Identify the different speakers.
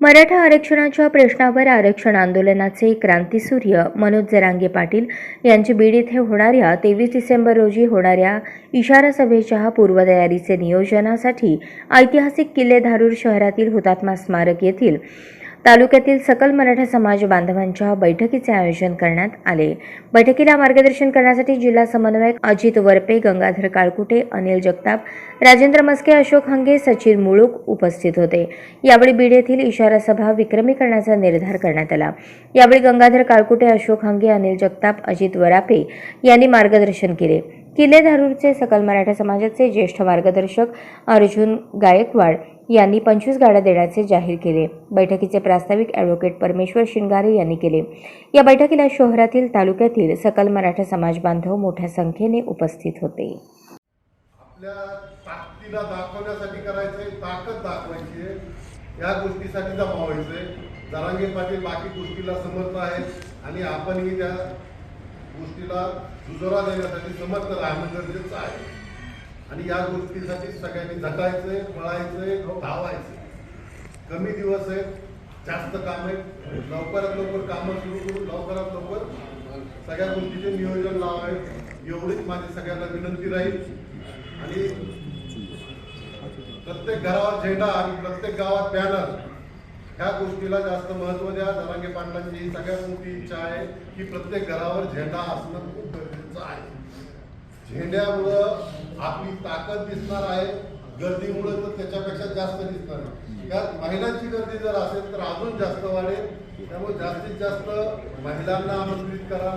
Speaker 1: मराठा आरक्षणाच्या प्रश्नावर आरक्षण आंदोलनाचे क्रांतीसूर्य मनोज जरांगे पाटील यांची बीड येथे होणाऱ्या तेवीस डिसेंबर रोजी होणाऱ्या इशारा सभेच्या पूर्वतयारीचे नियोजनासाठी ऐतिहासिक किल्ले धारूर शहरातील हुतात्मा स्मारक येथील तालुक्यातील सकल मराठा समाज बांधवांच्या बैठकीचे आयोजन करण्यात आले. बैठकीला मार्गदर्शन करण्यासाठी जिल्हा समन्वयक अजित वरपे गंगाधर काळकुटे अनिल जगताप राजेंद्र मस्के अशोक हंगे सचिन मुळूक उपस्थित होते. यावेळी बीड येथील इशारा सभा विक्रमी करण्याचा निर्धार करण्यात आला. यावेळी गंगाधर काळकुटे अशोक हंगे अनिल जगताप अजित वरापे यांनी मार्गदर्शन केले. किल्ले धारूरचे सकल मराठा समाजाचे ज्येष्ठ मार्गदर्शक अर्जुन गायकवाड यांनी पंचवीस गाड्या देण्याचे जाहीर केले. बैठकीचे प्रास्ताविक ॲडव्होकेट परमेश्वर शिंगारे यांनी केले. या बैठकीला शहरातील तालुक्यातील सकल मराठा समाज बांधव मोठ्या संख्येने उपस्थित होते.
Speaker 2: आपल्या ताकदीला दाखवण्यासाठी करायचंय ताकद दाखवायची आहे. या गोष्टीसाठी जमावायचंय जरांगे पाटील बाकी गोष्टीला समर्थ आहेत आणि आपणही त्या गोष्टीला दुजोरा देण्यासाठी समर्थ राहणं गरजेचं आहे. आणि या गोष्टीसाठी सगळ्यांनी झटायचंय पळायचंय धावायचंय. कमी दिवस आहेत जास्त काम आहेत. लवकरात लवकर कामं सुरू करून लवकरात लवकर सगळ्या गोष्टीचे नियोजन लावावे. एवढीच माझी सगळ्यांना विनंती राहील. आणि प्रत्येक घरावर झेंडा आणि प्रत्येक गावात बॅनर ह्या गोष्टीला जास्त महत्त्व द्या. जरांगे पाटलांची ही सगळ्यात मोठी इच्छा आहे की प्रत्येक घरावर झेंडा असणं खूप गरजेचं आहे. झेंड्यामुळं आपली ताकद दिसणार आहे गर्दीमुळं तर त्याच्यापेक्षा जास्त दिसणार आहे. त्यात महिलांची गर्दी जर असेल तर अजून जास्त वाढेल. त्यामुळे जास्तीत जास्त महिलांना आमंत्रित करा.